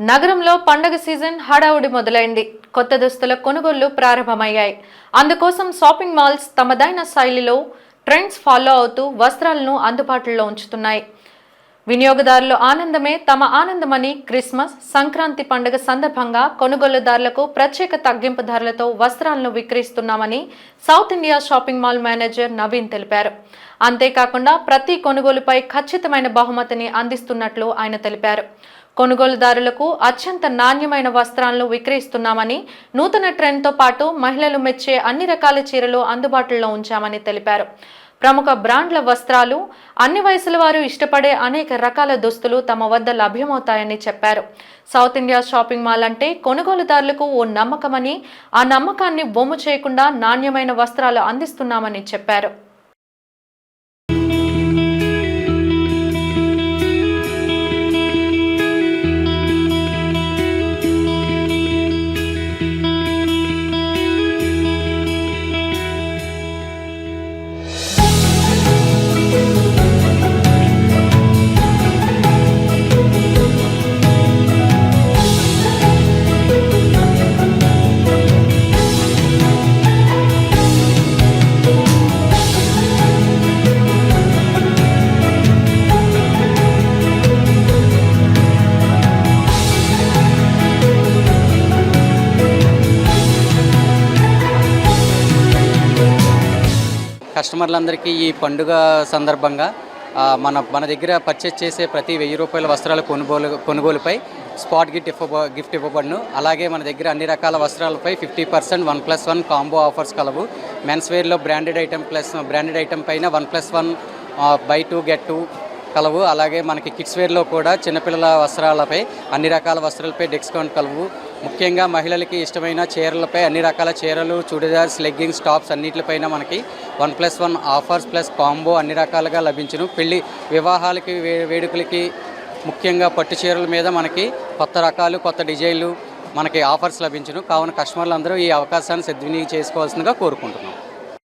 నగరంలో పండగ సీజన్ హడావుడి మొదలైంది. కొత్త దుస్తుల కొనుగోళ్ళు ప్రారంభమయ్యాయి. అందుకోసం షాపింగ్ మాల్స్ తమదైన శైలిలో ట్రెండ్స్ ఫాలో అవుతూ వస్త్రాలను అందుబాటులో ఉంచుతున్నాయి. వినియోగదారుల ఆనందమే తమ ఆనందమని క్రిస్మస్ సంక్రాంతి పండుగ సందర్భంగా కొనుగోలుదారులకు ప్రత్యేక తగ్గింపు ధరలతో వస్త్రాలను విక్రయిస్తున్నామని South India shopping mall manager Naveen తెలిపారు. అంతేకాకుండా ప్రతి కొనుగోలుపై ఖచ్చితమైన బహుమతిని అందిస్తున్నట్లు ఆయన తెలిపారు. కొనుగోలుదారులకు అత్యంత నాణ్యమైన వస్త్రాలను విక్రయిస్తున్నామని నూతన ట్రెండ్తో పాటు మహిళలు మెచ్చే అన్ని రకాల చీరలు అందుబాటులో ఉంచామని తెలిపారు. ప్రముఖ బ్రాండ్ల వస్త్రాలు అన్ని వయసుల వారు ఇష్టపడే అనేక రకాల దుస్తులు తమ వద్ద లభ్యమవుతాయని చెప్పారు. సౌత్ ఇండియా షాపింగ్ మాల్ అంటే కొనుగోలుదారులకు ఓ నమ్మకమని ఆ నమ్మకాన్ని బొమ్ము చేయకుండా నాణ్యమైన వస్త్రాలు అందిస్తున్నామని చెప్పారు. కస్టమర్లందరికీ ఈ పండుగ సందర్భంగా మన మన దగ్గర పర్చేస్ చేసే ప్రతి వెయ్యి రూపాయల వస్త్రాల కొనుగోలు కొనుగోలుపై స్పాట్ గిఫ్ట్ ఇవ్వ గిఫ్ట్ ఇవ్వబడును. అలాగే మన దగ్గర అన్ని రకాల వస్త్రాలపై fifty percent one plus one combo offers కలవు. Men's వేర్లో branded item plus branded item పైన one plus one buy two get two కలవు. అలాగే మనకి కిడ్స్ వేర్లో కూడా చిన్నపిల్లల వస్త్రాలపై అన్ని రకాల వస్త్రాలపై డిస్కౌంట్ కలవు. ముఖ్యంగా మహిళలకి ఇష్టమైన చీరలపై అన్ని రకాల చీరలు చుడిదార్స్ లెగ్గింగ్స్ టాప్స్ అన్నిటిపైన మనకి one plus one offers plus combo అన్ని రకాలుగా లభించును. పెళ్ళి వివాహాలకి వే- వేడుకలకి ముఖ్యంగా పట్టు చీరల మీద మనకి కొత్త రకాలు కొత్త డిజైన్లు మనకి ఆఫర్స్ లభించును. కావున కస్టమర్లు అందరూ ఈ అవకాశాన్ని సద్వినియోగం చేసుకోవాల్సిందిగా కోరుకుంటున్నాం.